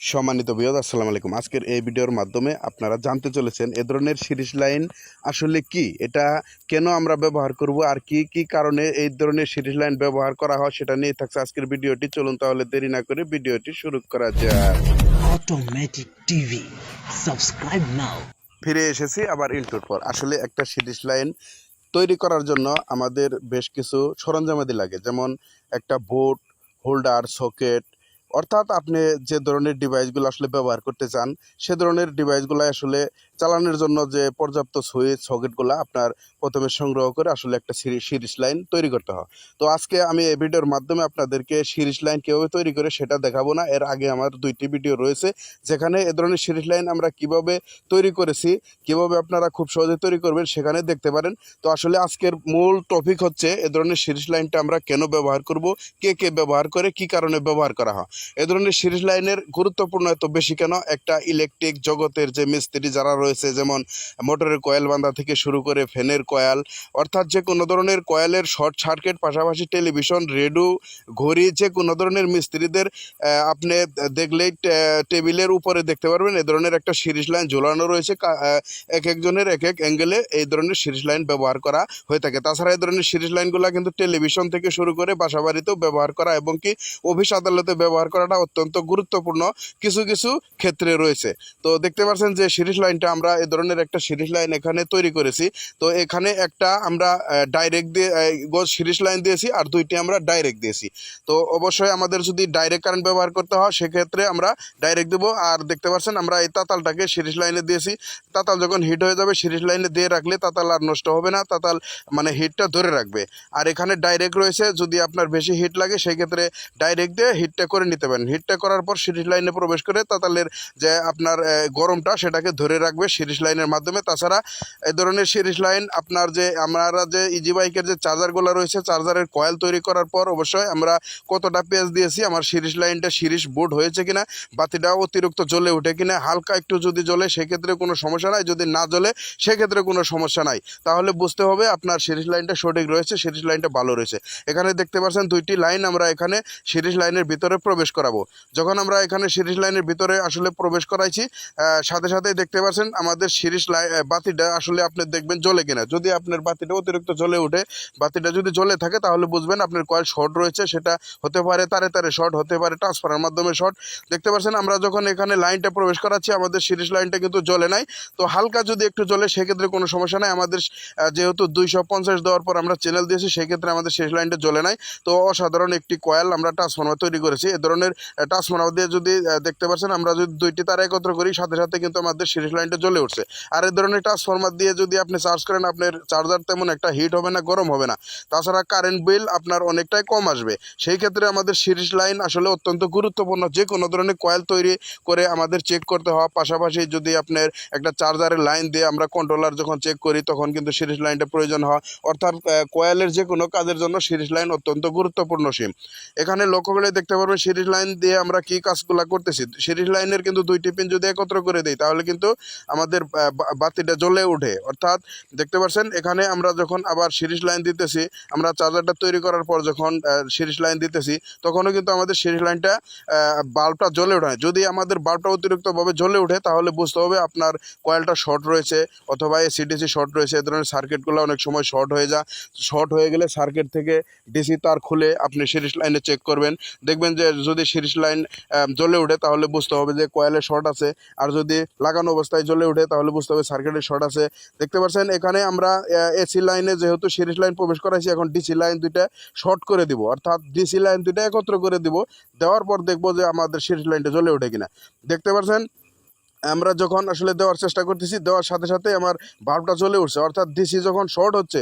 সম্মানিত বিয়দ আসসালামু আলাইকুম। আজকের এই ভিডিওর মাধ্যমে আপনারা জানতে চলেছেন এ ধরনের সিরিজ লাইন আসলে কি? এটা কেন আমরা ব্যবহার করব আর কি কি কারণে এই ধরনের সিরিজ লাইন ব্যবহার করা হয় সেটা নিয়ে থাকছে আজকের ভিডিওটি। চলুন তাহলে দেরি না করে ভিডিওটি শুরু করা যাক। Automatic TV. Subscribe now. ফিরে এসেছি আবার ইন্টুর পর। আসলে একটা সিরিজ লাইন তৈরি করার জন্য আমাদের বেশ কিছু সরঞ্জামাদি লাগে। যেমন একটা বোর্ড হোল্ডার সকেট অর্থাৎ আপনি যে ধরনের ডিভাইসগুলো আসলে ব্যবহার করতে চান, সে ধরনের ডিভাইসগুলো আসলে চালানোর জন্য যে পর্যাপ্ত সুইচ সকেটগুলো আপনার প্রথমে সংগ্রহ করে আসলে একটা সিরিজ লাইন তৈরি করতে হয়। তো আজকে আমি এই ভিডিওর মাধ্যমে আপনাদেরকে সিরিজ লাইন কীভাবে তৈরি করে সেটা দেখাবো না। এর আগে আমার দুইটি ভিডিও রয়েছে, যেখানে এ ধরনের সিরিজ লাইন আমরা কীভাবে তৈরি করেছি, কীভাবে আপনারা খুব সহজে তৈরি করবেন সেখানে দেখতে পারেন। তো আসলে আজকের মূল টপিক হচ্ছে এ ধরনের সিরিজ লাইনটা আমরা কেন ব্যবহার করব, কে কে ব্যবহার করে, কি কারণে ব্যবহার করা হয়। এ ধরনের সিরিজ লাইনের গুরুত্বপূর্ণ এত বেশি কেন? একটা ইলেকট্রিক জগতের যে মিস্ত্রি যারা রয়েছে, যেমন মোটরের কয়েল বাঁধা থেকে শুরু করে ফ্যানের কয়েল, অর্থাৎ যে কোনো ধরনের কয়েলের শর্ট সার্কিট, পাশাপাশি টেলিভিশন, রেডিও, ঘড়ি, যে কোনো ধরনের মিস্ত্রিদের আপনি দেখলেই টেবিলের উপরে দেখতে পারবেন এ ধরনের একটা সিরিজ লাইন ঝোলানো রয়েছে এক একজনের এক এক অ্যাঙ্গেলে এই ধরনের সিরিজ লাইন ব্যবহার করা হয়ে থাকে। তাছাড়া এই ধরনের সিরিজ লাইনগুলো কিন্তু টেলিভিশন থেকে শুরু করে বাসা বাড়িতেও ব্যবহার করা এবং কি অফিস আদালতে ব্যবহার করাটা অত্যন্ত গুরুত্বপূর্ণ কিছু কিছু ক্ষেত্রে রয়েছে। তো দেখতে পাচ্ছেন যে সিরিজ লাইনটা আমরা এই ধরনের একটা সিরিজ লাইন এখানে তৈরি করেছি। তো এখানে একটা আমরা ডাইরেক্ট দিয়ে সিরিজ লাইন দিয়েছি আর দুইটি আমরা ডাইরেক্ট দিয়েছি। তো অবশ্যই আমাদের যদি ডাইরেক্ট কারেন্ট ব্যবহার করতে হয়, সেক্ষেত্রে আমরা ডাইরেক্ট দেবো। আর দেখতে পাচ্ছেন আমরা এই তাতালটাকে সিরিজ লাইনে দিয়েছি। তাতাল যখন হিট হয়ে যাবে, সিরিজ লাইনে দিয়ে রাখলে তাতাল আর নষ্ট হবে না। তাতাল মানে হিটটা ধরে রাখবে। আর এখানে ডাইরেক্ট রয়েছে, যদি আপনার বেশি হিট লাগে সেই ক্ষেত্রে ডাইরেক্ট দিয়ে হিটটা করে নিতে পারেন। হিটটা করার পর সিরিজ লাইনে প্রবেশ করে তাতালের যে আপনার গরমটা সেটাকে ধরে রাখবে সিরিজ লাইনের মাধ্যমে। তাছাড়া এই ধরনের সিরিজ লাইন আপনার যে, আমরা যে ইজি বাইকের যে চার্জারগুলো রয়েছে চার্জারের কয়েল তৈরি করার পর অবশ্যই আমরা কতটা পেজ দিয়েছি, আমার সিরিজ লাইনটা সিরিজ বোর্ড হয়েছে কিনা বাতিটা অতিরিক্ত জ্বলে উঠে কিনা, হালকা একটু যদি জ্বলে সেক্ষেত্রে কোনো সমস্যা নাই, যদি না জ্বলে সেক্ষেত্রে কোনো সমস্যা নাই। তাহলে বুঝতে হবে আপনার সিরিজ লাইনটা সঠিক রয়েছে, সিরিজ লাইনটা ভালো রয়েছে। এখানে দেখতে পাচ্ছেন দুইটি লাইন, আমরা এখানে সিরিজ লাইনের ভিতরে প্রবেশ করাবো। যখন আমরা এখানে সিরিজ লাইনের ভিতরে আসলে প্রবেশ করাইছি সাথে সাথে দেখতে পাচ্ছেন আমাদের সিরিজ লাইন বাতিটা আসলে আপনি দেখবেন জ্বলে কিনা। যদি আপনার বাতিটা অতিরিক্ত জ্বলে ওঠে, বাতিটা যদি জ্বলে থাকে তাহলে বুঝবেন আপনার কয়েল শর্ট রয়েছে, সেটা হতে পারে তারে তারে শর্ট, হতে পারে ট্রান্সফারের মাধ্যমে শর্ট। দেখতে পাচ্ছেন আমরা যখন এখানে লাইনটা প্রবেশ করাচ্ছি, আমাদের সিরিজ লাইনটা কিন্তু জ্বলে নাই। তো হালকা যদি একটু জ্বলে, সেক্ষেত্রে কোনো সমস্যা নাই। আমাদের যেহেতু দুইশো পঞ্চাশ দেওয়ার পর আমরা চ্যানেল দিয়েছি, সেক্ষেত্রে আমাদের সিরিজ লাইনটা জ্বলে নাই। তো অসাধারণ একটি কয়েল আমরা ট্রান্সফর্মার তৈরি করেছি। এ ধরনের ট্রান্সফর্মার দিয়ে যদি দেখতে পাচ্ছেন আমরা যদি দুইটি তার একত্র করি, সাথে সাথে কিন্তু আমাদের সিরিজ লাইনটা জ্বলে উঠছে। আর এই ধরনের ট্রান্সফর্মার দিয়ে যদি আপনি চার্জ করেন, আপনার চার্জার তেমন একটা হিট হবে না, গরম হবে না। তাছাড়া কারেন্ট বিল আপনার অনেকটাই কম আসবে। সেই ক্ষেত্রে আমাদের সিরিজ লাইন আসলে অত্যন্ত গুরুত্বপূর্ণ। যে কোনো ধরনের কয়েল তৈরি করে আমাদের চেক করতে হওয়া, পাশাপাশি যদি আপনার একটা চার্জারের লাইন দিয়ে আমরা কন্ট্রোলার যখন চেক করি, তখন কিন্তু সিরিজ লাইনটা প্রয়োজন হয়। অর্থাৎ কয়েলের যে কোনো কাজের জন্য সিরিজ লাইন অত্যন্ত গুরুত্বপূর্ণ সিম। এখানে লক্ষ্য করে দেখতে পারবেন, সিরিজ লাইন দিয়ে আমরা কি কাজগুলো করতেছি সিরিজ লাইনের কিন্তু দুইটি পিন যদি একত্র করে দিই, তাহলে কিন্তু আমাদের বাতিটা জ্বলে ওঠে। অর্থাৎ দেখতে পাচ্ছেন, এখানে আমরা যখন আবার সিরিজ লাইন দিতেছি, আমরা চার্জারটা তৈরি করার পর যখন সিরিজ লাইন দিতেছি, তখনও কিন্তু আমাদের সিরিজ লাইনটা বাল্বটা জ্বলে ওঠে। যদি আমাদের বাল্বটা অতিরিক্তভাবে জ্বলে ওঠে, তাহলে বুঝতে হবে আপনার কয়েলটা শর্ট রয়েছে, অথবা এসিডিসি শর্ট রয়েছে, এ ধরনের সার্কিটগুলো অনেক সময় শর্ট হয়ে যায়। শর্ট হয়ে গেলে সার্কিট থেকে ডিসি তার খুলে আপনি সিরিজ লাইনে চেক করবেন। দেখবেন যে যদি সিরিজ লাইন জ্বলে উঠে, তাহলে বুঝতে হবে যে কয়েলের শর্ট আছে। আর যদি লাগানো অবস্থায় জ্বলে উঠে, তাহলে বুঝতে হবে সার্কিটের শর্ট আছে। দেখতে পাচ্ছেন, এখানে আমরা এসি লাইনে যেহেতু সিরিজ লাইন প্রবেশ করাইছি, এখন ডিসি লাইন দুইটা শর্ট করে দিব। অর্থাৎ ডিসি লাইন দুইটা একত্র করে দিব। দেওয়ার পর দেখব যে আমাদের সিরিজ লাইনটা জ্বলে ওঠে কিনা। দেখতে পাচ্ছেন আমরা যখন আসলে দেওয়ার চেষ্টা করতেছি, দেওয়ার সাথে সাথে আমার বাল্বটা জ্বলে উঠছে। অর্থাৎ ডিসি যখন শর্ট হচ্ছে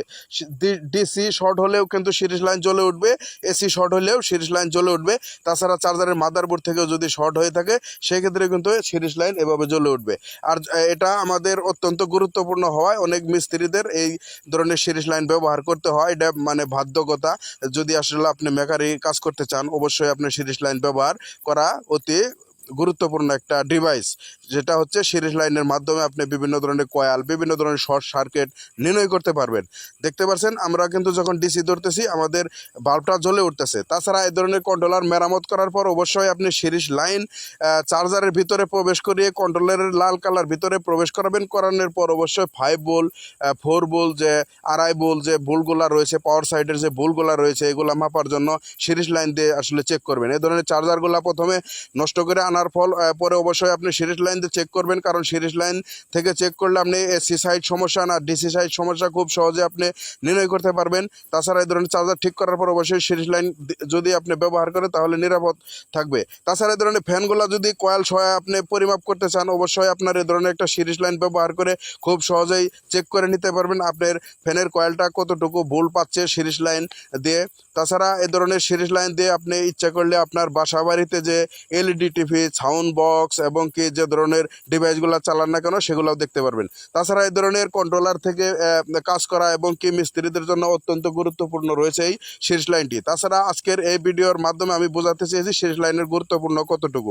ডিসি শর্ট হলেও কিন্তু সিরিজ লাইন জ্বলে উঠবে এসি শর্ট হলেও সিরিজ লাইন জ্বলে উঠবে। তাছাড়া চার্জারের মাদারবোর্ড থেকেও যদি শর্ট হয়ে থাকে, সেক্ষেত্রে কিন্তু সিরিজ লাইন এভাবে জ্বলে উঠবে। আর এটা আমাদের অত্যন্ত গুরুত্বপূর্ণ হওয়ায় অনেক মিস্ত্রিদের এই ধরনের সিরিজ লাইন ব্যবহার করতে হয়। এটা মানে বাধ্যকতা। যদি আসলে আপনি মেকারি কাজ করতে চান, অবশ্যই আপনি সিরিজ লাইন ব্যবহার করা অতি গুরুত্বপূর্ণ একটা ডিভাইস যেটা হচ্ছে সিরিজ লাইনের মাধ্যমে আপনি বিভিন্ন ধরনের কয়াল বিভিন্ন ধরনের শর্ট সার্কিট নির্ণয় করতে পারবেন। দেখতে পাচ্ছেন আমরা কিন্তু যখন ডিসি ধরতেছি, আমাদের বাল্বটা জ্বলে উঠতেছে। তাছাড়া এই ধরনের কন্ট্রোলার মেরামত করার পর অবশ্যই আপনি সিরিজ লাইন চার্জারের ভিতরে প্রবেশ করিয়ে কন্ট্রোলারের লাল কালার ভিতরে প্রবেশ করাবেন। করানোর পর অবশ্যই ফাইভ বোল ফোর বোল যে আড়াই বোল যে বোলগুলা রয়েছে পাওয়ার সাইডের যে বোলগুলা রয়েছে, এগুলা মাপার জন্য সিরিজ লাইন দিয়ে আসলে চেক করবেন। এই ধরনের চার্জারগুলা প্রথমে নষ্ট করে আনার ফল পরে অবশ্যই আপনি সিরিজ লাইন দিয়ে চেক করবেন, কারণ সিরিজ লাইন থেকে চেক করলে আপনি এসি সাইড সমস্যা না ডিসি সাইড সমস্যা খুব সহজে আপনি নির্ণয় করতে পারবেন। তাছাড়া এই ধরনের চার্জার ঠিক করার পর অবশ্যই সিরিজ লাইন যদি আপনি ব্যবহার করেন তাহলে নিরাপদ থাকবে। তাছাড়া এই ধরনের ফ্যানগুলো যদি কয়েল সহায় আপনি পরিমাপ করতে চান, অবশ্যই আপনার এই ধরনের একটা সিরিজ লাইন ব্যবহার করে খুব সহজেই চেক করে নিতে পারবেন আপনার ফ্যানের কয়েলটা কতটুকু ভুল পাচ্ছে সিরিজ লাইন দিয়ে। তাছাড়া এ ধরনের সিরিজ লাইন দিয়ে আপনি ইচ্ছা করলে আপনার বাসা বাড়িতে যে এলইডি টিভি সাউন্ড বক্স এবং কি যে ধরনের ডিভাইসগুলো চালান না কেন সেগুলোও দেখতে পারবেন। তাছাড়া এই ধরনের কন্ট্রোলার থেকে কাজ করা এবং কি মিস্ত্রিদের জন্য অত্যন্ত গুরুত্বপূর্ণ রয়েছে এই শেষ লাইনটি তাছাড়া আজকের এই ভিডিওর মাধ্যমে আমি বোঝাতে চেয়েছি শেষ লাইনের গুরুত্বপূর্ণ কতটুকু।